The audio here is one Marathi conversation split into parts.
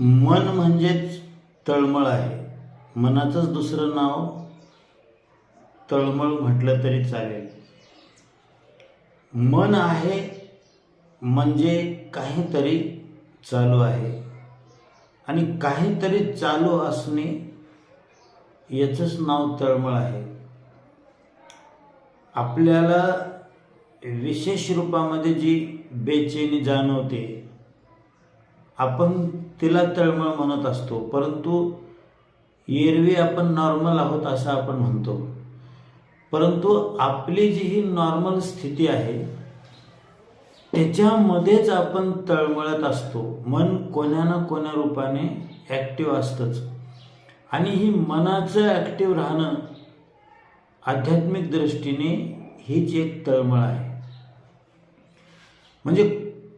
मन म्हणजेच तळमळ आहे. मनाचंच दुसरं नाव तळमळ म्हटलं तरी चालेल. मन आहे म्हणजे काहीतरी चालू आहे. आणि काहीतरी चालू असणे याचंच नाव तळमळ आहे. आपल्याला विशेष रूपामध्ये जी बेचैनी जाणवते आपण तिला तळमळ म्हणत असतो परंतु एरवी आपण नॉर्मल आहोत असं आपण म्हणतो. परंतु आपली जी ही नॉर्मल स्थिती आहे त्याच्यामध्येच आपण तळमळत असतो. मन कोण्या ना कोण्या रूपाने ॲक्टिव्ह असतंच. आणि ही मनाचं ॲक्टिव्ह राहणं आध्यात्मिक दृष्टीने हीच एक तळमळ आहे. म्हणजे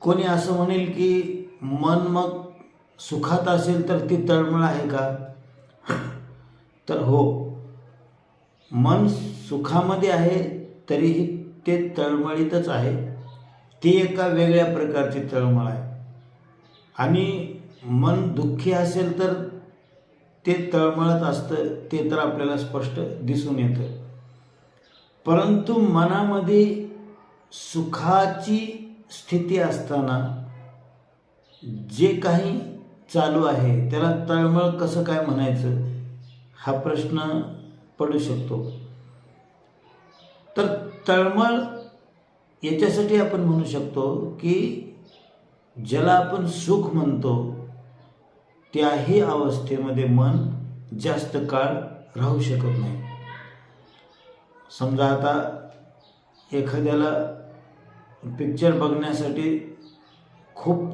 कोणी असं म्हणेल की मन मग सुखात असेल तर ती तळमळ आहे का? तर हो. मन सुखामध्ये आहे तरीही ते तळमळीतच आहे. ती एका वेगळ्या प्रकारची तळमळ आहे. आणि मन दुःखी असेल तर ते तळमळत असतं ते तर आपल्याला स्पष्ट दिसून येतं. परंतु मनामध्ये सुखाची स्थिती असताना जे काही चालू आहे त्याला तळमळ कसं काय म्हणायचं? हा प्रश्न पडू शकतो. तर तळमळ याच्यासाठी आपण म्हणू शकतो की ज्याला आपण सुख म्हणतो त्याही अवस्थेमध्ये मन जास्त काळ राहू शकत नाही. समजा आता एखाद्याला पिक्चर बघण्यासाठी खूप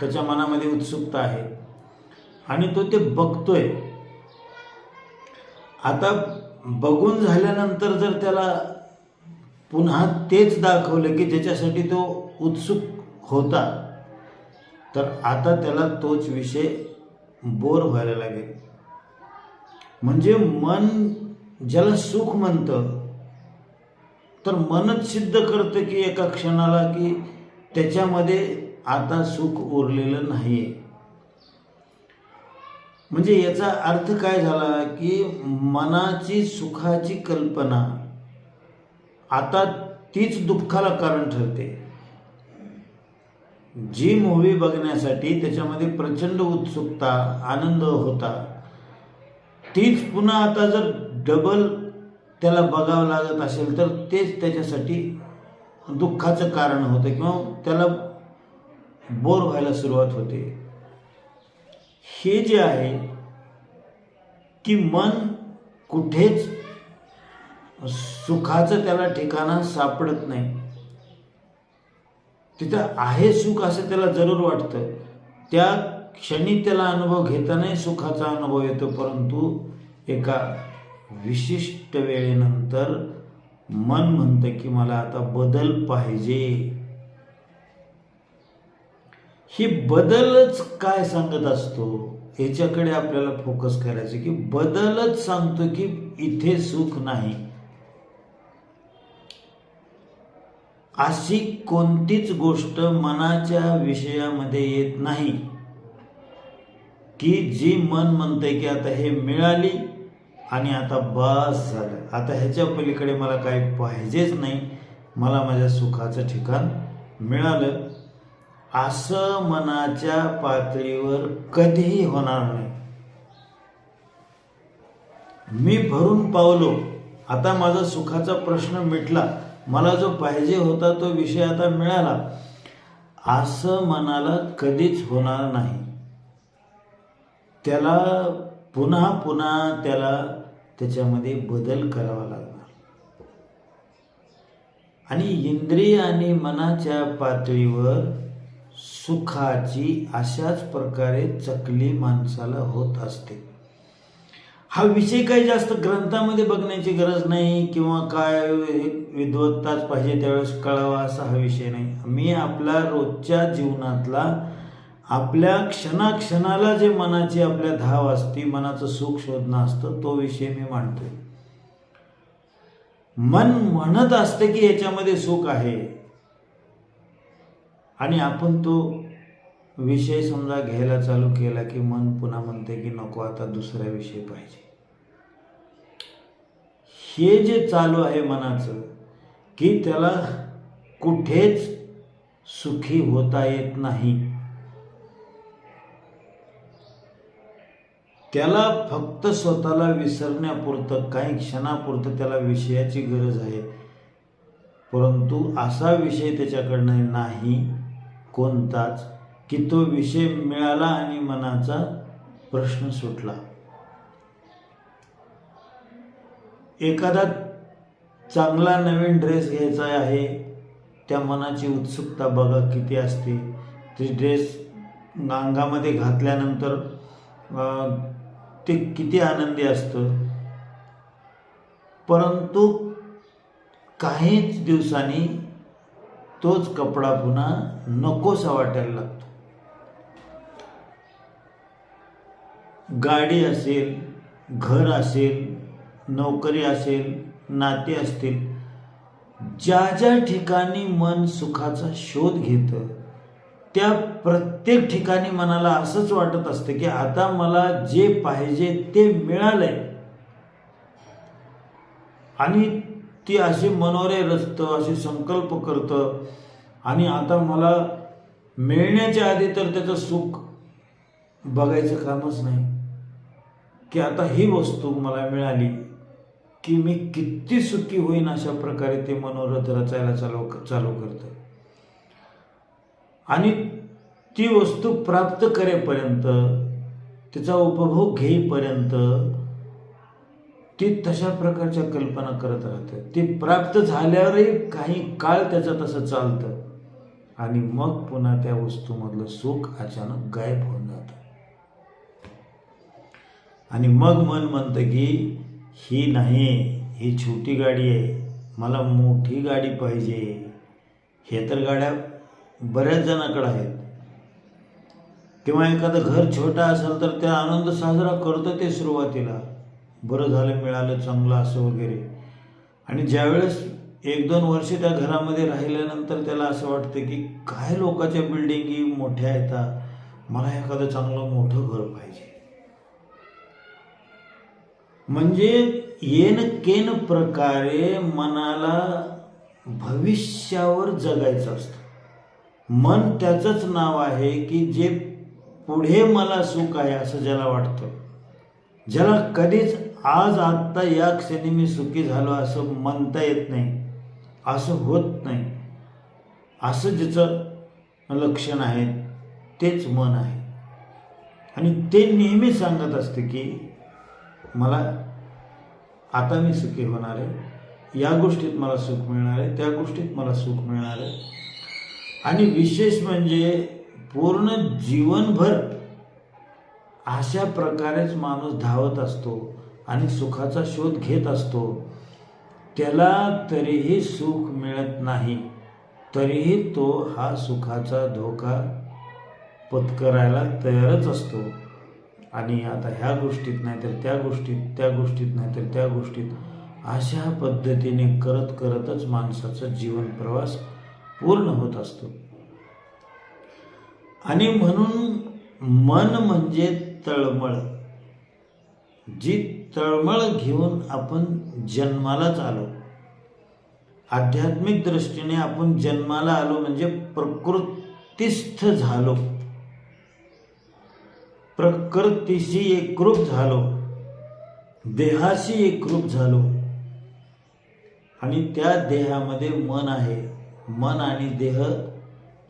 त्याच्या मनामध्ये उत्सुकता आहे. आणि तो ते बघतोय. आता बघून झाल्यानंतर जर त्याला पुन्हा तेच दाखवलं की ज्याच्यासाठी तो उत्सुक होता तर आता त्याला तोच विषय बोर व्हायला लागेल. म्हणजे मन ज्याला सुख म्हणतं तर मनच सिद्ध करतं की एका क्षणाला की त्याच्यामध्ये आता सुख उरलेलं नाही म्हणजे याचा अर्थ काय झाला की मनाची सुखाची कल्पना आता तीच दुःखाला कारण ठरते. जी मूवी बघण्यासाठी त्याच्यामध्ये प्रचंड उत्सुकता आनंद होता. तीच पुन्हा आता जर डबल त्याला बघावं लागत असेल तर तेच त्याच्यासाठी दुःखाचं कारण होतं किंवा त्याला बोर व्हायला सुरुवात होते. हे जे आहे की मन कुठेच सुखाचं त्याला ठिकाणा सापडत नाही. तिथं आहे सुख असं त्याला जरूर वाटतं त्या क्षणी त्याला अनुभव घेतानाही सुखाचा अनुभव येतो. परंतु एका विशिष्ट वेळेनंतर मन म्हणतं की मला आता बदल पाहिजे. ही बदलच काय सांगत असतो याच्याकडे आपल्याला फोकस करायचं की बदलच सांगतो की इथे सुख नाही. अशी कोणतीच गोष्ट मनाच्या विषयामध्ये येत नाही. की जी मन म्हणते की आता हे मिळाली आणि आता बस झालं. आता ह्याच्या पलीकडे मला काही पाहिजेच नाही. मला माझ्या सुखाचं ठिकाण मिळालं. असं मनाच्या पातळीवर कधीही होणार नाही. मी भरून पावलो. आता माझा सुखाचा प्रश्न मिटला. मला जो पाहिजे होता तो विषय आता मिळाला. असं मनाला कधीच होणार नाही. त्याला पुन्हा पुन्हा त्याला त्याच्यामध्ये बदल करावा लागणार. आणि इंद्रिय आणि मनाच्या पातळीवर सुखाची अशाच प्रकारे चकली माणसाला होत असते. हा विषय काही जास्त ग्रंथामध्ये बघण्याची गरज नाही किंवा काय विद्वत्ताच पाहिजे त्यावेळेस कळावा असा हा विषय नाही. मी आपला रोजच्या जीवनातला आपल्या क्षणाक्षणाला जे मनाची आपल्या धाव असते मनाचं सुख शोधणं असतं तो विषय मी मांडतोय. मन म्हणत असतं की याच्यामध्ये सुख आहे. आणि आपण तो विषय समजा घ्यायला चालू केला की मन पुन्हा म्हणते की नको आता दुसरा विषय पाहिजे. हे जे चालू आहे मनाचं की त्याला कुठेच सुखी होता येत नाही. त्याला फक्त स्वतःला विसरण्यापुरतं काही क्षणापुरतं त्याला विषयाची गरज आहे. परंतु असा विषय त्याच्याकडनं नाही. कोणताच? की तो विषय मिळाला आणि मनाचा प्रश्न सुटला. एखादा चांगला नवीन ड्रेस घ्यायचा आहे त्या मनाची उत्सुकता बघा किती असते. ते ड्रेस अंगामध्ये घातल्यानंतर ते किती आनंदी असतं. परंतु काहीच दिवसांनी तोच कपडा पुन्हा नकोसा वाटायला लागतो. गाडी असेल घर असेल नोकरी असेल नाते असतील ज्या ज्या ठिकाणी मन सुखाचा शोध घेतं त्या प्रत्येक ठिकाणी मनाला असंच वाटत असतं की आता मला जे पाहिजे ते मिळालंय. आणि ती अशी मनोरे रचतं असे संकल्प करतं. आणि आता मला मिळण्याच्या आधी तर त्याचं सुख बघायचं कामच नाही. की आता ही वस्तू मला मिळाली की मी किती सुखी होईन अशा प्रकारे ते मनोरथ रचायला चालू चालू करतं. आणि ती वस्तू प्राप्त करेपर्यंत तिचा उपभोग घेईपर्यंत ती तशा प्रकारच्या कल्पना करत राहतं. ते प्राप्त झाल्यावरही काही काळ त्याचं तसं चालतं. आणि मग पुन्हा त्या वस्तूमधलं सुख अचानक गायब होऊन जातं. आणि मग मन म्हणतं की ही नाही ही छोटी गाडी आहे. मला मोठी गाडी पाहिजे. हे तर गाड्या बऱ्याच जणांकडे आहेत. किंवा एखादं घर छोटा असेल तर त्या आनंद साजरा करतो ते सुरुवातीला. बरं झालं मिळालं चांगलं असं वगैरे. आणि ज्यावेळेस एक दोन वर्ष त्या घरामध्ये राहिल्यानंतर त्याला असं वाटतं की काय लोकांच्या बिल्डिंगी मोठ्या येतात? मला एखादं चांगलं मोठं घर पाहिजे. म्हणजे येन केन प्रकारे मनाला भविष्यावर जगायचं असतं. मन त्याचंच नाव आहे की जे पुढे मला सुख आहे असं ज्याला वाटतं. ज्याला कधीच आज आत्ता या क्षणी मी सुखी झालो असं म्हणता येत नाही असं होत नाही. असं ज्याचं लक्षण आहे तेच मन आहे. आणि ते नेहमी सांगत असते की मला आता मी सुखी होणार आहे. या गोष्टीत मला सुख मिळणार आहे त्या गोष्टीत मला सुख मिळणार आहे. आणि विशेष म्हणजे पूर्ण जीवनभर अशा प्रकारेच माणूस धावत असतो आणि सुखाचा शोध घेत असतो. त्याला तरीही सुख मिळत नाही. तरीही तो हा सुखाचा धोका पत्करायला तयारच असतो. आणि आता ह्या गोष्टीत नाही तर त्या गोष्टीत त्या गोष्टीत नाही तर त्या गोष्टीत अशा पद्धतीने करत करतच माणसाचा जीवन प्रवास पूर्ण होत असतो. आणि म्हणून मन म्हणजे तळमळ. जी तळमळ घेऊन आपण जन्मालाच आलो. आध्यात्मिक दृष्टीने आपण जन्माला आलो म्हणजे प्रकृतीस्थ झालो. प्रकृतीशी एकरूप झालो. देहाशी एकरूप झालो. आणि त्या देहामध्ये मन आहे. मन आणि देह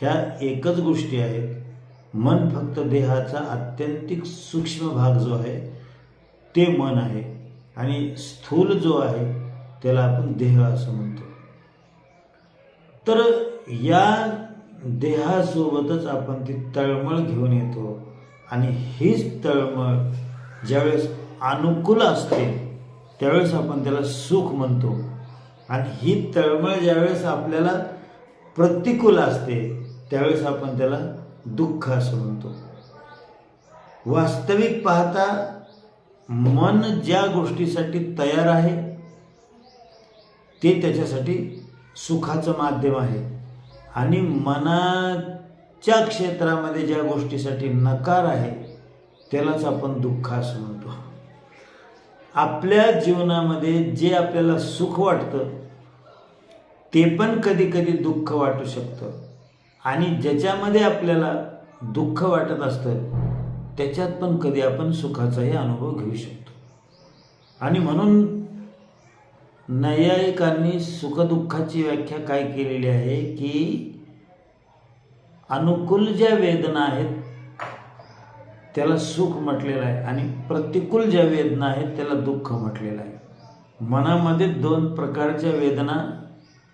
ह्या एकच गोष्टी आहेत. मन फक्त देहाचा अत्यंतिक सूक्ष्म भाग जो आहे ते मन आहे आणि स्थूल जो आहे त्याला आपण देह असं म्हणतो. तर या देहासोबतच आपण ती तळमळ घेऊन येतो आणि हीच तळमळ ज्यावेळेस अनुकूल असते त्यावेळेस आपण त्याला सुख म्हणतो. आणि ही तळमळ ज्यावेळेस आपल्याला प्रतिकूल असते त्यावेळेस आपण त्याला दुःख असं म्हणतो. वास्तविक पाहता मन ज्या गोष्टीसाठी तयार आहे ते त्याच्यासाठी सुखाचं माध्यम आहे. आणि मनाच्या क्षेत्रामध्ये ज्या गोष्टीसाठी नकार आहे त्यालाच आपण दुःख असं म्हणतो. आपल्या जीवनामध्ये जे आपल्याला सुख वाटतं ते पण कधी कधी दुःख वाटू शकतं. आणि ज्याच्यामध्ये आपल्याला दुःख वाटत असतं त्याच्यात पण कधी आपण सुखाचाही अनुभव घेऊ शकतो. आणि म्हणून नैयायिकांनी सुखदुःखाची व्याख्या काय केलेली आहे की अनुकूल ज्या वेदना आहेत त्याला सुख म्हटलेलं आहे आणि प्रतिकूल ज्या वेदना आहेत त्याला दुःख म्हटलेलं आहे. मनामध्ये दोन प्रकारच्या वेदना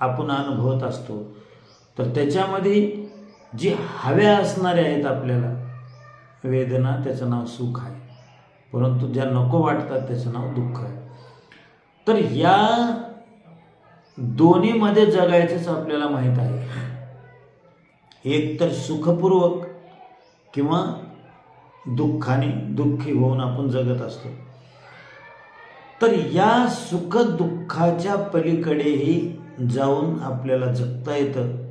आपण अनुभवत असतो. तर त्याच्यामध्ये जी हव्या असणाऱ्या आहेत आपल्याला वेदना त्याचं नाव सुख आहे. परंतु ज्या नको वाटतात त्याचं नाव दुःख आहे. तर या दोन्हीमध्ये जगायचंच आपल्याला माहीत आहे. एक तर सुखपूर्वक किंवा दुःखाने दुःखी होऊन आपण जगत असतो. तर या सुख दुःखाच्या पलीकडेही जाऊन आपल्याला जगता येतं.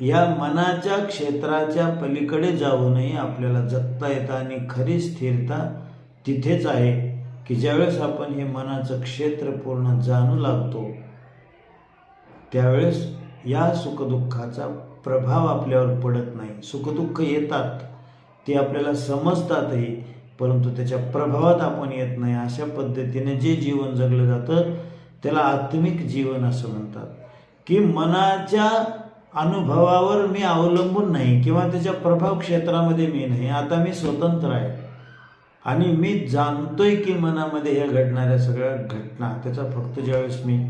या मनाच्या क्षेत्राच्या पलीकडे जाऊनही आपल्याला जगता येतं आणि खरी स्थिरता तिथेच आहे की ज्यावेळेस आपण हे मनाचं क्षेत्र पूर्ण जाणू लागतो त्यावेळेस या सुखदुःखाचा प्रभाव आपल्यावर पडत नाही. सुखदुःख येतात ते आपल्याला समजतातही परंतु त्याच्या प्रभावात आपण येत नाही. अशा पद्धतीने जे जीवन जगलं जातं त्याला आत्मिक जीवन असं म्हणतात. की मनाच्या अनुभवावर मी अवलंबून नाही किंवा त्याच्या प्रभाव क्षेत्रामध्ये मी नाही. आता मी स्वतंत्र आहे. आणि मी जाणतोय की मनामध्ये ह्या घडणाऱ्या सगळ्या घटना त्याचा फक्त ज्यावेळेस मी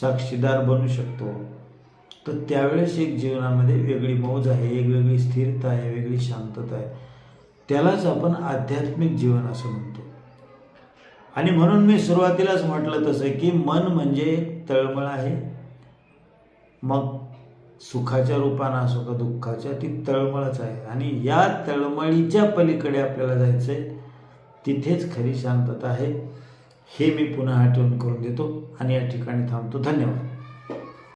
साक्षीदार बनू शकतो तर त्यावेळेस एक जीवनामध्ये वेगळी मौज आहे एक वेगळी स्थिरता आहे वेगळी शांतता आहे. त्यालाच आपण आध्यात्मिक जीवन असं म्हणतो. आणि म्हणून मी सुरुवातीलाच म्हटलं तसं की मन म्हणजे एक तळमळ आहे. मग सुखाच्या रूपानं असो का दुःखाच्या ती तळमळच आहे. आणि या तळमळीच्या पलीकडे आपल्याला जायचं आहे तिथेच खरी शांतता आहे. हे मी पुन्हा आठवण करून देतो. आणि या ठिकाणी थांबतो. धन्यवाद.